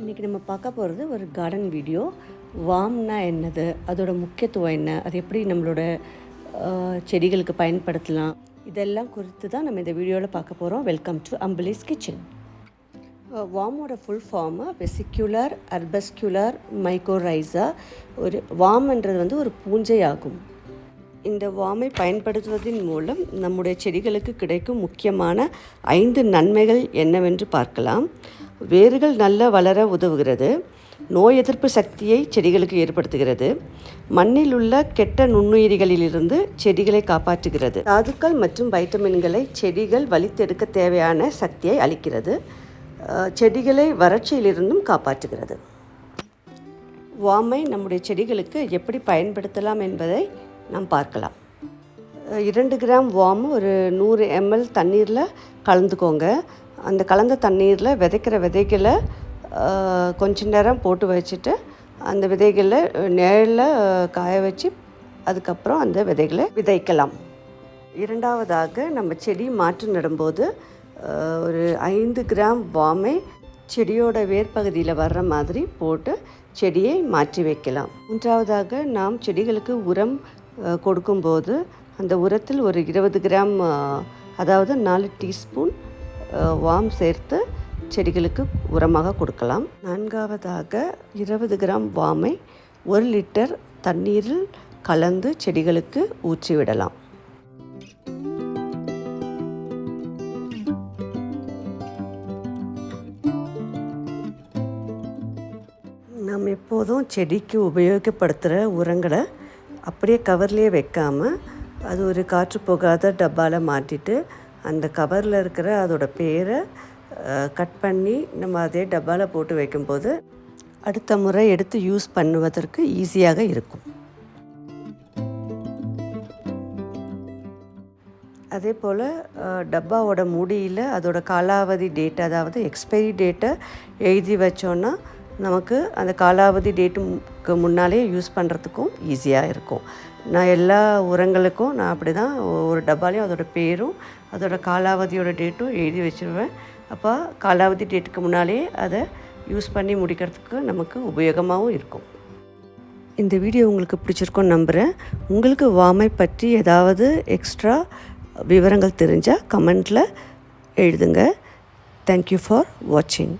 இன்றைக்கி நம்ம பார்க்க போகிறது ஒரு கார்டன் வீடியோ வாம்னா என்னது? அதோட முக்கியத்துவம் என்ன? அது எப்படி நம்மளோட செடிகளுக்கு பயன்படுத்தலாம்? இதெல்லாம் குறித்து தான் நம்ம இந்த வீடியோவில் பார்க்க போகிறோம் welcome to Ambalis kitchen வாமோட full form vesicular arbuscular mycorrhiza ஒரு வாம்ன்றது வந்து ஒரு பூஞ்சை ஆகும். இந்த வாமை பயன்படுத்துவதன் மூலம் நம்முடைய செடிகளுக்கு கிடைக்கும் முக்கியமான ஐந்து நன்மைகள் என்னவென்று பார்க்கலாம். வேர்கள் நல்ல வளர உதவுகிறது. நோய் எதிர்ப்பு சக்தியை செடிகளுக்கு ஏற்படுத்துகிறது. மண்ணில் உள்ள கெட்ட நுண்ணுயிரிகளிலிருந்து செடிகளை காப்பாற்றுகிறது. தாதுக்கள் மற்றும் வைட்டமின்களை செடிகள் வலித்தெடுக்க தேவையான சக்தியை அளிக்கிறது. செடிகளை வறட்சியிலிருந்தும் காப்பாற்றுகிறது. வாமை நம்முடைய செடிகளுக்கு எப்படி பயன்படுத்தலாம் என்பதை நாம் பார்க்கலாம். இரண்டு கிராம் வாம் ஒரு நூறு எம்எல் தண்ணீரில் கலந்துக்கோங்க. அந்த கலந்த தண்ணீரில் விதைக்கிற விதைகளை கொஞ்ச நேரம் போட்டு வச்சுட்டு அந்த விதைகளை நிழலில் காய வச்சு அதுக்கப்புறம் அந்த விதைகளை விதைக்கலாம். இரண்டாவதாக நம்ம செடி மாற்று நடும்போது ஒரு ஐந்து கிராம் வாமை செடியோட வேர்பகுதியில் வர்ற மாதிரி போட்டு செடியை மாற்றி வைக்கலாம். மூன்றாவதாக நாம் செடிகளுக்கு உரம் கொடுக்கும்போது அந்த உரத்தில் ஒரு இருபது கிராம் அதாவது நாலு டீஸ்பூன் வாம் சேர்த்து செடிகளுக்கு உரமாக கொடுக்கலாம். நான்காவதாக இருபது கிராம் வாமை ஒரு லிட்டர் தண்ணீரில் கலந்து செடிகளுக்கு ஊற்றி விடலாம். நாம் எப்போதும் செடிக்கு உபயோகப்படுத்துகிற உரங்களை அப்படியே கவர்லேயே வைக்காமல் அது ஒரு காற்று போகாத டப்பாவில் மாட்டிட்டு அந்த கவரில் இருக்கிற அதோட பேரை கட் பண்ணி நம்ம அதே டப்பாவில் போட்டு வைக்கும்போது அடுத்த முறை எடுத்து யூஸ் பண்ணுவதற்கு ஈஸியாக இருக்கும். அதே போல் டப்பாவோட முடியில் அதோட காலாவதி டேட் அதாவது எக்ஸ்பைரி டேட்டை எழுதி வச்சோன்னா நமக்கு அந்த காலாவதி டேட்டுக்கு முன்னாலே யூஸ் பண்ணுறதுக்கும் ஈஸியாக இருக்கும். நான் எல்லா உரங்களுக்கும் நான் அப்படி தான் ஒரு டப்பாலையும் அதோட பேரும் அதோட காலாவதியோட டேட்டும் எழுதி வச்சுருவேன். அப்போ காலாவதி டேட்டுக்கு முன்னாலே அதை யூஸ் பண்ணி முடிக்கிறதுக்கு நமக்கு உபயோகமாகவும் இருக்கும். இந்த வீடியோ உங்களுக்கு பிடிச்சிருக்கும்னு நம்புகிறேன் உங்களுக்கு வாமை பற்றி ஏதாவது எக்ஸ்ட்ரா விவரங்கள் தெரிஞ்சால் கமெண்ட்டில் எழுதுங்க. தேங்க்யூ ஃபார் வாட்சிங்